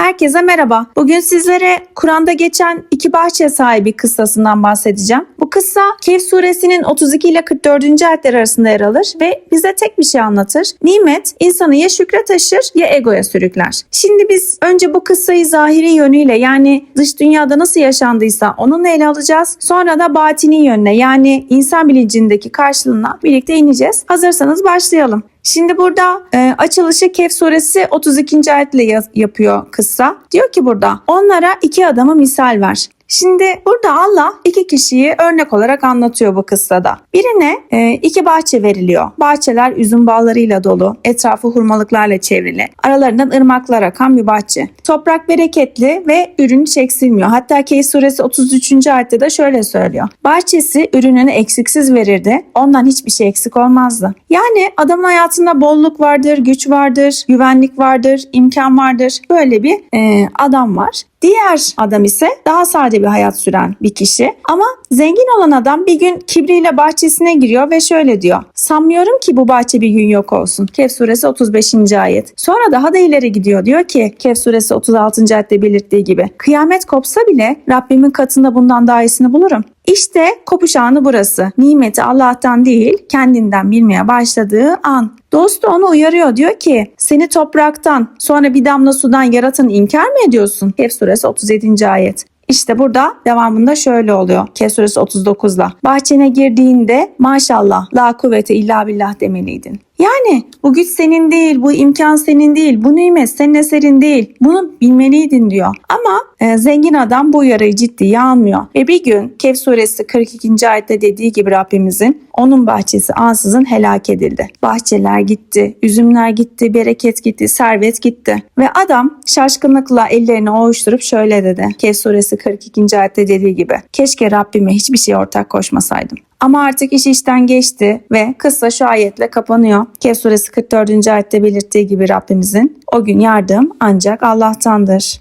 Herkese merhaba. Bugün sizlere Kur'an'da geçen iki bahçe sahibi kıssasından bahsedeceğim. Bu kıssa Kehf suresinin 32 ile 44. ayetler arasında yer alır ve bize tek bir şey anlatır. Nimet insanı ya şükre taşır ya egoya sürükler. Şimdi biz önce bu kıssayı zahiri yönüyle yani dış dünyada nasıl yaşandıysa onunla ele alacağız. Sonra da batini yönüne yani insan bilincindeki karşılığına birlikte ineceğiz. Hazırsanız başlayalım. Şimdi burada e, açılışı Kehf suresi 32. ayetle yapıyor kıssa. Diyor ki burada onlara iki adamı misal ver. Şimdi burada Allah iki kişiyi örnek olarak anlatıyor bu kıssada. Birine e, iki bahçe veriliyor. Bahçeler üzüm bağlarıyla dolu, etrafı hurmalıklarla çevrili. Aralarından ırmaklar akan bir bahçe. Toprak bereketli ve ürünü hiç eksilmiyor. Hatta Kehf suresi 33. ayette de şöyle söylüyor. Bahçesi ürününü eksiksiz verirdi. Ondan hiçbir şey eksik olmazdı. Yani adamın hayatında bolluk vardır, güç vardır, güvenlik vardır, imkan vardır. Böyle bir e, adam var. Diğer adam ise daha sade bir hayat süren bir kişi. Ama zengin olan adam bir gün kibriyle bahçesine giriyor ve şöyle diyor. Sanmıyorum ki bu bahçe bir gün yok olsun. Kehf suresi 35. ayet. Sonra daha da ileri gidiyor. Diyor ki Kehf suresi 36. ayette belirttiği gibi. Kıyamet kopsa bile Rabbimin katında bundan daha iyisini bulurum. İşte kopuş anı burası. Nimeti Allah'tan değil kendinden bilmeye başladığı an. Dostu onu uyarıyor diyor ki seni topraktan sonra bir damla sudan yaratanı inkar mı ediyorsun? Kehf suresi 37. ayet. İşte burada devamında şöyle oluyor. Kehf suresi 39'la. Bahçene girdiğinde maşallah la kuvvete illa billah demeliydin. Yani bu güç senin değil, bu imkan senin değil, bu nimet senin eserin değil. Bunu bilmeliydin diyor. Ama e, zengin adam bu uyarıyı ciddiye almıyor. Ve bir gün Kehf suresi 42. ayette dediği gibi Rabbimizin onun bahçesi ansızın helak edildi. Bahçeler gitti, üzümler gitti, bereket gitti, servet gitti. Ve adam şaşkınlıkla ellerini ovuşturup şöyle dedi. Kehf suresi 42. ayette dediği gibi. Keşke Rabbime hiçbir şey ortak koşmasaydım. Ama artık iş işten geçti ve kıssa şu ayetle kapanıyor. Kehf suresi 44. ayette belirttiği gibi Rabbimizin o gün yardım ancak Allah'tandır.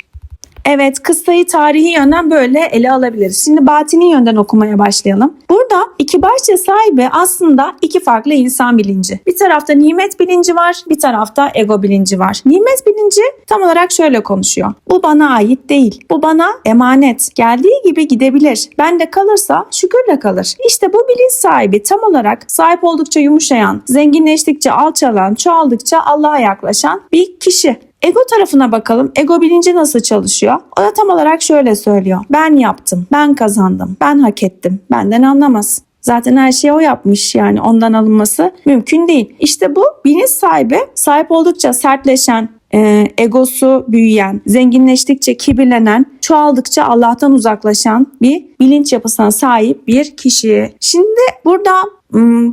Evet kıssayı tarihi yönden böyle ele alabiliriz. Şimdi batini yönden okumaya başlayalım. Burada iki bahçe sahibi aslında iki farklı insan bilinci. Bir tarafta nimet bilinci var, bir tarafta ego bilinci var. Nimet bilinci tam olarak şöyle konuşuyor. Bu bana ait değil. Bu bana emanet. Geldiği gibi gidebilir. Bende kalırsa şükürle kalır. İşte bu bilinç sahibi tam olarak sahip oldukça yumuşayan, zenginleştikçe alçalan, çoğaldıkça Allah'a yaklaşan bir kişi. Ego tarafına bakalım. Ego bilinci nasıl çalışıyor? O da tam olarak şöyle söylüyor. Ben yaptım, ben kazandım, ben hak ettim. Benden anlamaz. Zaten her şeyi o yapmış yani ondan alınması mümkün değil. İşte bu bilinç sahibi sahip oldukça sertleşen, e, egosu büyüyen, zenginleştikçe kibirlenen, çoğaldıkça Allah'tan uzaklaşan bir bilinç yapısına sahip bir kişi. Şimdi burada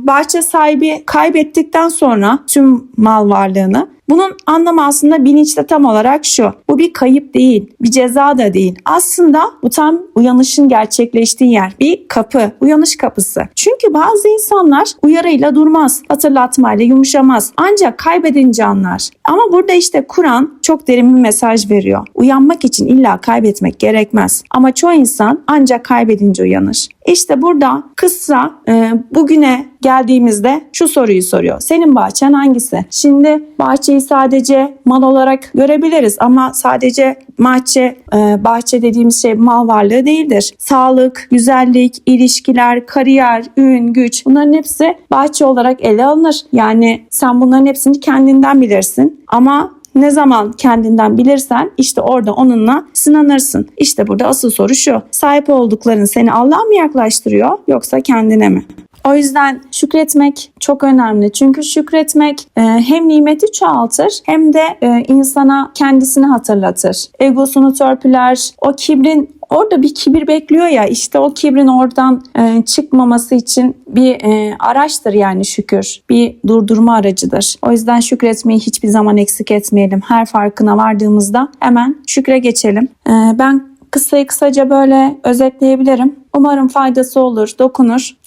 bahçe sahibi kaybettikten sonra tüm mal varlığını bunun anlamı aslında bilinçte tam olarak şu. Bu bir kayıp değil, bir ceza da değil. Aslında bu tam uyanışın gerçekleştiği yer. Bir kapı, uyanış kapısı. Çünkü bazı insanlar uyarıyla durmaz, hatırlatmayla yumuşamaz. Ancak kaybedince anlar. Ama burada işte Kur'an çok derin bir mesaj veriyor. Uyanmak için illa kaybetmek gerekmez. Ama çoğu insan ancak kaybedince uyanır. İşte burada kıssa e, bugüne geldiğimizde şu soruyu soruyor. Senin bahçen hangisi? Şimdi bahçeyi sadece mal olarak görebiliriz ama sadece bahçe, e, bahçe dediğimiz şey mal varlığı değildir. Sağlık, güzellik, ilişkiler, kariyer, ün, güç bunların hepsi bahçe olarak ele alınır. Yani sen bunların hepsini kendinden bilirsin ama ne zaman kendinden bilirsen işte orada onunla sınanırsın. İşte burada asıl soru şu. Sahip oldukların seni Allah'a mı yaklaştırıyor yoksa kendine mi? O yüzden şükretmek çok önemli. Çünkü şükretmek e, hem nimeti çoğaltır hem de e, insana kendisini hatırlatır. Egosunu törpüler. O kibrin orada bir kibir bekliyor ya işte o kibrin oradan e, çıkmaması için bir e, araçtır yani şükür. Bir durdurma aracıdır. O yüzden şükretmeyi hiçbir zaman eksik etmeyelim. Her farkına vardığımızda hemen şükre geçelim. E, ben kıssayı kısaca böyle özetleyebilirim. Umarım faydası olur, dokunur.